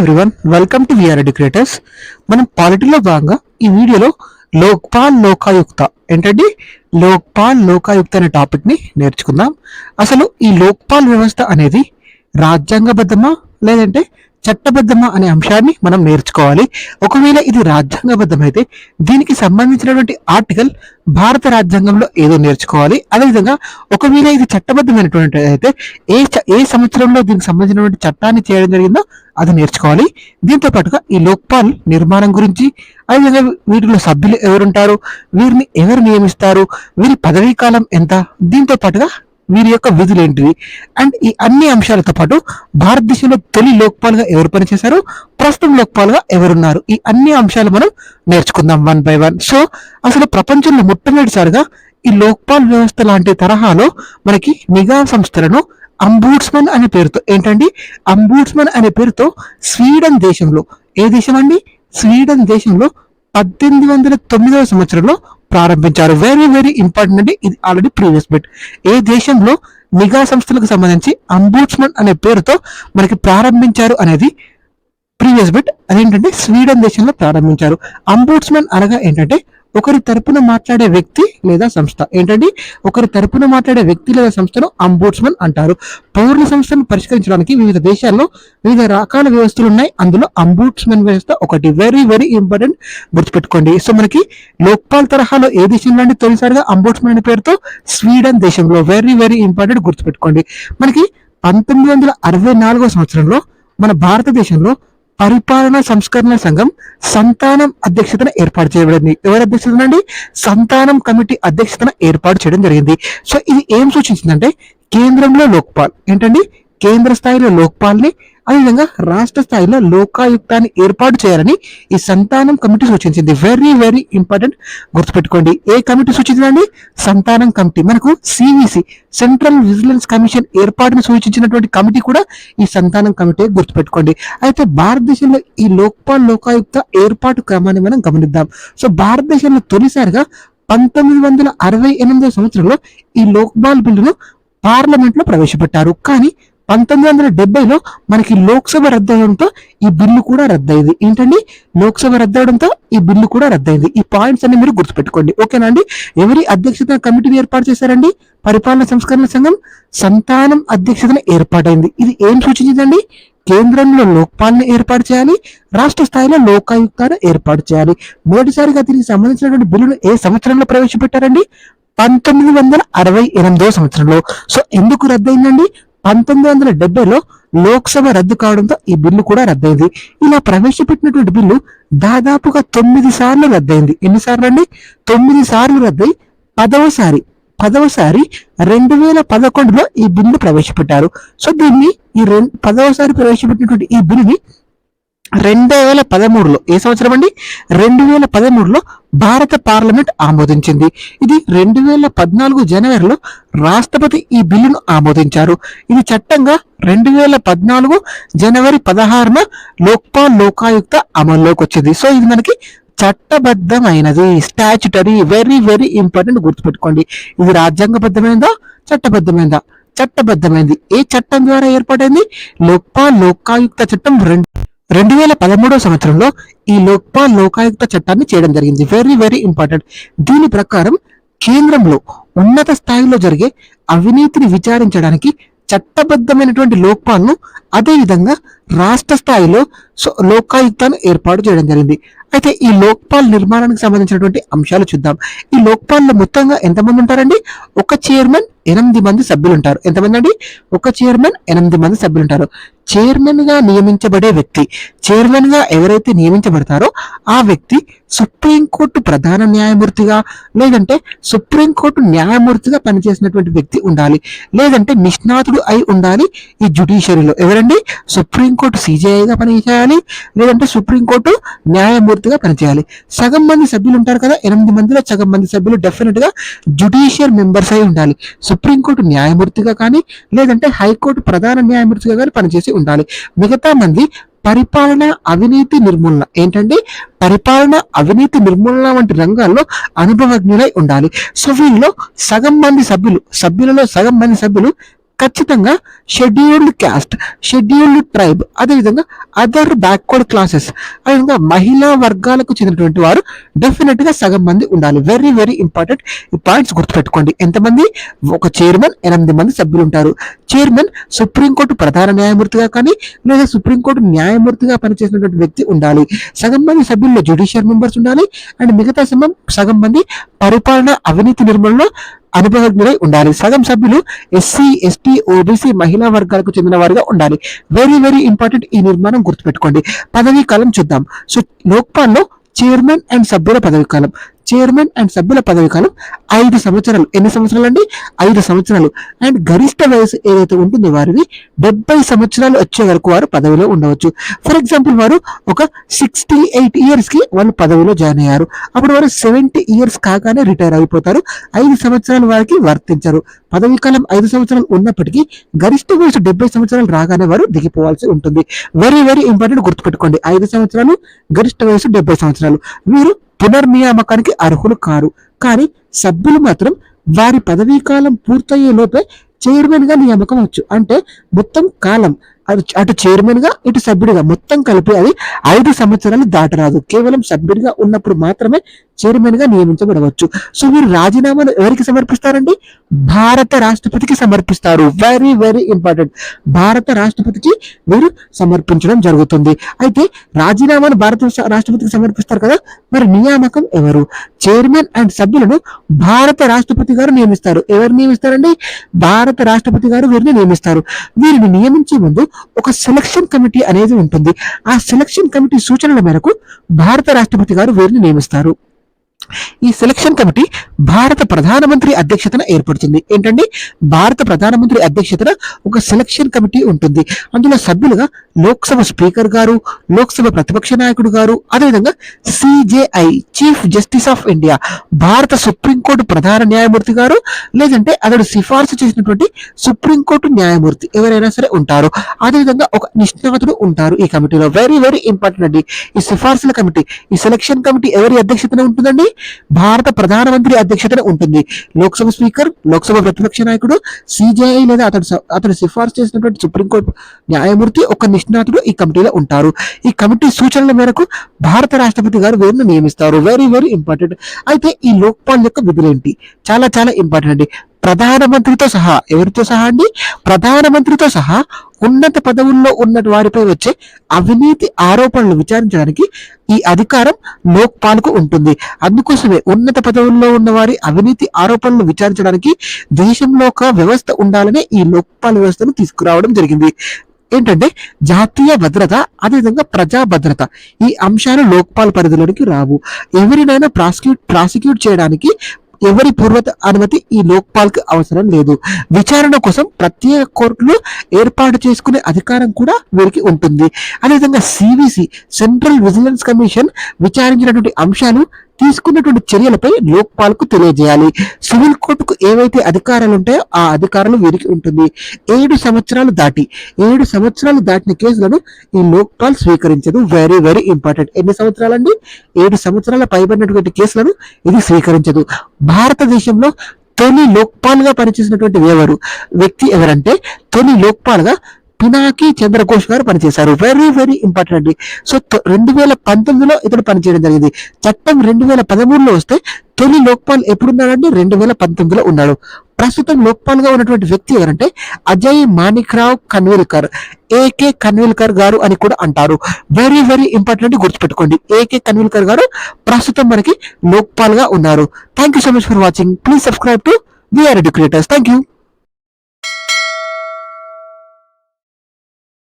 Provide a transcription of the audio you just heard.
Everyone welcome to VR educators మనం పాలిటీలో భాగంగా ఈ వీడియోలో లోక్పాల్ లోకాయుక్త ఏంటంటే లోక్పాల్ లోకాయుక్త అనే టాపిక్ని నేర్చుకుందాం. అసలు ఈ లోక్పాల్ వ్యవస్థ అనేది రాజ్యాంగబద్ధమా? లేదంటే చట్టబద్ధమా అనే అంశాన్ని మనం నేర్చుకోవాలి. ఒకవేళ ఇది రాజ్యాంగబద్ధమైతే దీనికి సంబంధించినటువంటి ఆర్టికల్ భారత రాజ్యాంగంలో ఏదో నేర్చుకోవాలి. అదేవిధంగా ఒకవేళ ఇది చట్టబద్ధమైనటువంటి అయితే ఏ ఏ సంవత్సరంలో దీనికి సంబంధించినటువంటి చట్టాన్ని చేయడం జరిగిందో అది నేర్చుకోవాలి. దీంతో పాటుగా ఈ లోక్పాల్ నిర్మాణం గురించి అదేవిధంగా వీటిలో సభ్యులు ఎవరుంటారు వీరిని ఎవరు నియమిస్తారు వీరి పదవీ కాలం ఎంత? దీంతో పాటుగా వీరి యొక్క విధులు ఏంటివి అండ్ ఈ అన్ని అంశాలతో పాటు భారతదేశంలో తొలి లోక్పాల్గా ఎవరు పనిచేశారు? ప్రస్తుతం లోక్పాల్గా ఎవరున్నారు? ఈ అన్ని అంశాలు మనం నేర్చుకుందాం వన్ బై వన్. సో అసలు ప్రపంచంలో మొట్టమొదటిసారిగా ఈ లోక్పాల్ వ్యవస్థ లాంటి తరహాలో మనకి నిఘా సంస్థలను అంబూడ్స్మన్ అనే పేరుతో ఏంటండి? అంబూడ్స్మన్ అనే పేరుతో స్వీడన్ దేశంలో ఏ దేశం అండి స్వీడన్ దేశంలో పద్దెనిమిది వందల తొమ్మిదవ సంవత్సరంలో ప్రారంభించారు. వెరీ వెరీ ఇంపార్టెంట్ అంటే ఇది ఆల్రెడీ ప్రీవియస్ బిట్ ఏ దేశంలో నిఘా సంస్థలకు సంబంధించి అంబూడ్స్మన్ అనే పేరుతో మనకి ప్రారంభించారు అనేది ప్రీవియస్ బిట్ అదేంటంటే స్వీడన్ దేశంలో ప్రారంభించారు. అంబూడ్స్మన్ అనగా ఏంటంటే ఒకరి తరపున మాట్లాడే వ్యక్తి లేదా సంస్థ. ఏంటంటే ఒకరి తరపున మాట్లాడే వ్యక్తి లేదా సంస్థను అంబూడ్స్మన్ అంటారు. పౌరుల సంస్థను పరిష్కరించడానికి వివిధ దేశాల్లో వివిధ రకాల వ్యవస్థలు ఉన్నాయి. అందులో అంబూడ్స్మన్ వ్యవస్థ ఒకటి. వెరీ వెరీ ఇంపార్టెంట్ గుర్తుపెట్టుకోండి. సో మనకి లోక్పాల్ తరహాలో ఏ దేశంలో అంటే తొలిసారిగా అంబూడ్స్మన్ అనే పేరుతో? స్వీడన్ దేశంలో. వెరీ వెరీ ఇంపార్టెంట్ గుర్తుపెట్టుకోండి. మనకి పంతొమ్మిది వందల అరవై నాలుగో సంవత్సరంలో మన భారతదేశంలో పరిపాలనా సంస్కరణ సంఘం సంతానం అధ్యక్షతన ఏర్పాటు చేయబడింది. ఎవరి అధ్యక్షతన అండి సంతానం కమిటీ అధ్యక్షతన ఏర్పాటు చేయడం జరిగింది. సో ఇది ఏం సూచించిందంటే కేంద్రంలో లోక్పాల్. ఏంటండి? కేంద్ర స్థాయిలో లోక్పాల్ని అదేవిధంగా రాష్ట్ర స్థాయిలో లోకాయుక్తాన్ని ఏర్పాటు చేయాలని ఈ సంతానం కమిటీ సూచించింది. వెరీ వెరీ ఇంపార్టెంట్ గుర్తుపెట్టుకోండి. ఏ కమిటీ సూచించిందండి? సంతానం కమిటీ. మనకు సివిసి సెంట్రల్ విజిలెన్స్ కమిషన్ ఏర్పాటును సూచించినటువంటి కమిటీ కూడా ఈ సంతానం కమిటీ గుర్తుపెట్టుకోండి. అయితే భారతదేశంలో ఈ లోక్పాల్ లోకాయుక్త ఏర్పాటు క్రమాన్ని మనం గమనిద్దాం. సో భారతదేశంలో తొలిసారిగా పంతొమ్మిది వందల అరవై ఎనిమిదో సంవత్సరంలో ఈ లోక్పాల్ బిల్లును పార్లమెంట్లో ప్రవేశపెట్టారు. కానీ పంతొమ్మిది వందల డెబ్బైలో మనకి లోక్సభ రద్దవడంతో ఈ బిల్లు కూడా రద్దయింది. ఏంటండి? లోక్సభ రద్దవడంతో ఈ బిల్లు కూడా రద్దయింది. ఈ పాయింట్స్ అన్ని మీరు గుర్తుపెట్టుకోండి. ఓకేనా అండి? ఎవరి అధ్యక్షతన కమిటీని ఏర్పాటు చేశారండి? పరిపాలన సంస్కరణ సంఘం సంతానం అధ్యక్షతన ఏర్పాటైంది. ఇది ఏం సూచించిందండి? కేంద్రంలో లోక్పాలను ఏర్పాటు చేయాలి రాష్ట్ర స్థాయిలో లోకాయుక్తాన్ని ఏర్పాటు చేయాలి. మొదటిసారిగా దీనికి సంబంధించినటువంటి బిల్లును ఏ సంవత్సరంలో ప్రవేశపెట్టారండి? పంతొమ్మిది వందల అరవై ఎనిమిదో సంవత్సరంలో. సో ఎందుకు రద్దయిందండి? పంతొమ్మిది వందల డెబ్బైలో లోక్సభ రద్దు కావడంతో ఈ బిల్లు కూడా రద్దయింది. ఇలా ప్రవేశపెట్టినటువంటి బిల్లు దాదాపుగా తొమ్మిది సార్లు రద్దయింది. ఎన్నిసార్లు అండి? తొమ్మిది సార్లు రద్దయి పదవసారి పదవసారి రెండు వేల పదకొండులో ఈ బిల్లు ప్రవేశపెట్టారు. సో దీన్ని ఈ రెండు పదవసారి ప్రవేశపెట్టినటువంటి ఈ బిల్లుని రెండు వేల పదమూడులో ఏ సంవత్సరం అండి? రెండు వేల పదమూడులో భారత పార్లమెంట్ ఆమోదించింది. ఇది రెండు వేల పద్నాలుగు జనవరిలో రాష్ట్రపతి ఈ బిల్లును ఆమోదించారు. ఇది చట్టంగా రెండు వేల పద్నాలుగు జనవరి పదహారున లోక్పాల్ లోకాయుక్త అమల్లోకి వచ్చింది సో ఇది మనకి చట్టబద్ధమైనది. స్టాచ్యుటరీ వెరీ వెరీ ఇంపార్టెంట్ గుర్తుపెట్టుకోండి. ఇది రాజ్యాంగబద్ధమైనదా చట్టబద్ధమైనదా చట్టబద్ధమైనది ఏ చట్టం ద్వారా ఏర్పడింది లోక్పాల్ లోకాయుక్త చట్టం రెండు రెండు వేల పదమూడవ సంవత్సరంలో ఈ లోక్పాల్ లోకాయుక్త చట్టాన్ని చేయడం జరిగింది. వెరీ వెరీ ఇంపార్టెంట్ దీని ప్రకారం కేంద్రంలో ఉన్నత స్థాయిలో జరిగే అవినీతిని విచారించడానికి చట్టబద్ధమైనటువంటి లోక్పాల్ను అదేవిధంగా రాష్ట్ర స్థాయిలో లోకాయుక్తాన్ని ఏర్పాటు చేయడం జరిగింది. అయితే ఈ లోక్పాల్ నిర్మాణానికి సంబంధించినటువంటి అంశాలు చూద్దాం. ఈ లోక్పాల్లో మొత్తంగా ఎంతమంది ఉంటారండి? ఒక చైర్మన్ ఎనిమిది మంది సభ్యులు ఉంటారు. ఎంతమంది అండి? ఒక చైర్మన్ ఎనిమిది మంది సభ్యులు ఉంటారు. చైర్మన్గా నియమించబడే వ్యక్తి చైర్మన్గా ఎవరైతే నియమించబడతారో ఆ వ్యక్తి సుప్రీంకోర్టు ప్రధాన న్యాయమూర్తిగా లేదంటే సుప్రీంకోర్టు న్యాయమూర్తిగా పనిచేసినటువంటి వ్యక్తి ఉండాలి. లేదంటే నిష్ణాతుడు అయి ఉండాలి ఈ జుడిషియరీలో ఎవరండి? సుప్రీంకోర్టు సిజేఐగా పనిచేయాలి లేదంటే సుప్రీంకోర్టు జాగ్రత్తగా పనిచేయాలి. సగం మంది సభ్యులు ఉంటారు కదా ఎనిమిది మందిలో సగం మంది సభ్యులు డెఫినెట్గా జుడిషియల్ మెంబర్స్ అయి ఉండాలి. సుప్రీంకోర్టు న్యాయమూర్తిగా కానీ లేదంటే హైకోర్టు ప్రధాన న్యాయమూర్తిగా కానీ పనిచేసి ఉండాలి. మిగతా మంది పరిపాలన అవినీతి నిర్మూలన ఏంటంటే పరిపాలన అవినీతి నిర్మూలన వంటి రంగాల్లో అనుభవజ్ఞులై ఉండాలి. సో వీళ్ళలో సగం మంది సభ్యులు సభ్యులలో సగం మంది సభ్యులు ఖచ్చితంగా షెడ్యూల్డ్ క్యాస్ట్ షెడ్యూల్డ్ ట్రైబ్ అదేవిధంగా అదర్ బ్యాక్వర్డ్ క్లాసెస్ అదేవిధంగా మహిళా వర్గాలకు చెందినటువంటి వారు డెఫినెట్గా సగం మంది ఉండాలి. వెరీ వెరీ ఇంపార్టెంట్ ఈ పాయింట్స్ గుర్తుపెట్టుకోండి. ఎంతమంది? ఒక చైర్మన్ ఎనిమిది మంది సభ్యులు ఉంటారు. చైర్మన్ సుప్రీంకోర్టు ప్రధాన న్యాయమూర్తిగా కానీ లేదా సుప్రీంకోర్టు న్యాయమూర్తిగా పనిచేసినటువంటి వ్యక్తి ఉండాలి. సగం మంది సభ్యుల్లో జ్యుడిషియల్ మెంబర్స్ ఉండాలి. అండ్ మిగతా సమయం సగం మంది పరిపాలన అవినీతి నిర్మూలన అనుభవజ్ఞులై ఉండాలి. సగం సభ్యులు ఎస్సీ ఎస్టీ ఓబీసీ మహిళా వర్గాలకు చెందిన వారిగా ఉండాలి. వెరీ వెరీ ఇంపార్టెంట్ ఈ నిర్మాణం గుర్తుపెట్టుకోండి. పదవీ కాలం చూద్దాం. సో లోక్పాల్లో చైర్మన్ అండ్ సభ్యుల పదవీ కాలం. చైర్మన్ అండ్ సభ్యుల పదవి కాలం ఐదు సంవత్సరాలు. ఎన్ని సంవత్సరాలు అండి ఐదు సంవత్సరాలు. అండ్ గరిష్ట వయసు ఏదైతే ఉంటుందో వారిది డెబ్బై సంవత్సరాలు వచ్చే వరకు వారు పదవిలో ఉండవచ్చు. ఫర్ ఎగ్జాంపుల్ వారు ఒక సిక్స్టీ ఎయిట్ ఇయర్స్కి వాళ్ళు పదవిలో జాయిన్ అయ్యారు. అప్పుడు వారు సెవెంటీ ఇయర్స్ కాగానే రిటైర్ అయిపోతారు. ఐదు సంవత్సరాలు వారికి వర్తించరు. పదవి కాలం ఐదు సంవత్సరాలు ఉన్నప్పటికీ గరిష్ట వయసు డెబ్బై సంవత్సరాలు రాగానే వారు దిగిపోవాల్సి ఉంటుంది. వెరీ వెరీ ఇంపార్టెంట్ గుర్తుపెట్టుకోండి. ఐదు సంవత్సరాలు గరిష్ట వయసు డెబ్బై సంవత్సరాలు. వీరు పునర్నియామకానికి అర్హులు కారు. కానీ సభ్యులు మాత్రం వారి పదవీ కాలం పూర్తయ్యే లోపే చైర్మన్గా నియామకం వచ్చు అంటే మొత్తం కాలం అటు అటు చైర్మన్గా ఇటు సభ్యుడిగా మొత్తం కలిపి అది ఐదు సంవత్సరాలు దాటరాదు. కేవలం సభ్యుడిగా ఉన్నప్పుడు మాత్రమే చైర్మన్గా నియమించబడవచ్చు. సో వీరు రాజీనామాను ఎవరికి సమర్పిస్తారండి? భారత రాష్ట్రపతికి సమర్పిస్తారు. వెరీ వెరీ ఇంపార్టెంట్ భారత రాష్ట్రపతికి వీరు సమర్పించడం జరుగుతుంది. అయితే రాజీనామాను భారత రాష్ట్రపతికి సమర్పిస్తారు కదా? మరి నియామకం ఎవరు? చైర్మన్ అండ్ సభ్యులను భారత రాష్ట్రపతి గారు నియమిస్తారు. ఎవరు నియమిస్తారండి? భారత రాష్ట్రపతి గారు వీరిని నియమిస్తారు. వీరిని నియమించే ముందు ఒక సెలక్షన్ కమిటీ అనేది ఉంటుంది. ఆ సెలక్షన్ కమిటీ సూచనల మేరకు భారత రాష్ట్రపతి గారు వీరిని నియమిస్తారు. ఈ సెలక్షన్ కమిటీ భారత ప్రధానమంత్రి అధ్యక్షతన ఏర్పడుతుంది. ఏంటండి? భారత ప్రధానమంత్రి అధ్యక్షతన ఒక సెలక్షన్ కమిటీ ఉంటుంది. అందులో సభ్యులుగా లోక్సభ స్పీకర్ గారు లోక్సభ ప్రతిపక్ష నాయకుడు గారు అదేవిధంగా CJI chief justice of India భారత సుప్రీంకోర్టు ప్రధాన న్యాయమూర్తి గారు లేదంటే అతడు సిఫార్సు చేసినటువంటి సుప్రీంకోర్టు న్యాయమూర్తి ఎవరైనా సరే ఉంటారు. అదేవిధంగా ఒక నిష్ణాతుడు ఉంటారు ఈ కమిటీలో. వెరీ వెరీ ఇంపార్టెంట్ అండి. ఈ సిఫార్సుల కమిటీ ఈ సెలక్షన్ కమిటీ ఎవరి అధ్యక్షతన ఉంటుందండి? భారత ప్రధానమంత్రి అధ్యక్షతన ఉంటుంది. లోక్సభ స్పీకర్ లోక్సభ ప్రతిపక్ష నాయకుడు సిజేఐ లేదా అతడు అతడు సిఫార్సు చేసినటువంటి సుప్రీంకోర్టు న్యాయమూర్తి ఒక నిష్ణాతుడు ఈ కమిటీలో ఉంటారు. ఈ కమిటీ సూచనల మేరకు భారత రాష్ట్రపతి గారు వీరిని నియమిస్తారు. వెరీ వెరీ ఇంపార్టెంట్ అయితే ఈ లోక్పాల్ యొక్క విధులేంటి? చాలా చాలా ఇంపార్టెంట్ అండి. ప్రధానమంత్రితో సహా ఎవరితో సహా అండి? ప్రధానమంత్రితో సహా ఉన్నత పదవుల్లో ఉన్న వారిపై వచ్చే అవినీతి ఆరోపణలు విచారించడానికి ఈ అధికారం లోక్పాల్కు ఉంటుంది. అందుకోసమే ఉన్నత పదవుల్లో ఉన్న వారి అవినీతి ఆరోపణలు విచారించడానికి దేశంలో ఒక వ్యవస్థ ఉండాలని ఈ లోక్పాల్ వ్యవస్థను తీసుకురావడం జరిగింది. ఏంటంటే జాతీయ భద్రత అదేవిధంగా ప్రజా భద్రత ఈ అంశాలు లోక్పాల్ పరిధిలోనికి రావు. ఎవరినైనా ప్రాసిక్యూట్ ప్రాసిక్యూట్ చేయడానికి ఎవరి పూర్వత అనుమతి ఈ లోక్పాల్కి అవసరం లేదు. విచారణ కోసం ప్రత్యేక కోర్టులు ఏర్పాటు చేసుకునే అధికారం కూడా వీరికి ఉంటుంది. అదేవిధంగా సివిసి సెంట్రల్ విజిలెన్స్ కమిషన్ విచారించినటువంటి అంశాలు తీసుకున్నటువంటి చర్యలపై లోక్పాల్కు తెలియజేయాలి. సివిల్ కోర్టుకు ఏవైతే అధికారాలు ఉంటాయో ఆ అధికారాలు వీరికి ఉంటుంది. ఏడు సంవత్సరాలు దాటి ఏడు సంవత్సరాలు దాటిన కేసులను ఈ లోక్పాల్ స్వీకరించదు వెరీ వెరీ ఇంపార్టెంట్ ఎన్ని సంవత్సరాలండి? ఏడు సంవత్సరాల పైబడినటువంటి కేసులను ఇది స్వీకరించదు. భారతదేశంలో తొలి లోక్పాల్గా పనిచేసినటువంటి ఎవరు? వ్యక్తి ఎవరంటే తొలి లోక్పాల్గా పినాకి చంద్రఘోష్ గారు పనిచేశారు. వెరీ వెరీ ఇంపార్టెంట్ అండి సో రెండు వేల పంతొమ్మిదిలో ఇతడు పనిచేయడం జరిగింది. చట్టం రెండు వేల పదమూడులో వస్తే తొలి లోక్పాల్ ఎప్పుడున్నాడంటే రెండు వేల పంతొమ్మిదిలో ఉన్నాడు. ప్రస్తుతం లోక్పాల్గా ఉన్నటువంటి వ్యక్తి ఎవరంటే అజయ్ మాణిక్రావ్ కన్విల్కర్ ఏకే కన్విల్కర్ గారు అని కూడా అంటారు. వెరీ వెరీ ఇంపార్టెంట్ గుర్తుపెట్టుకోండి. ఏకే కన్విల్కర్ గారు ప్రస్తుతం మనకి లోక్పాల్గా ఉన్నారు thank you so much for watching please subscribe to VR educators thank you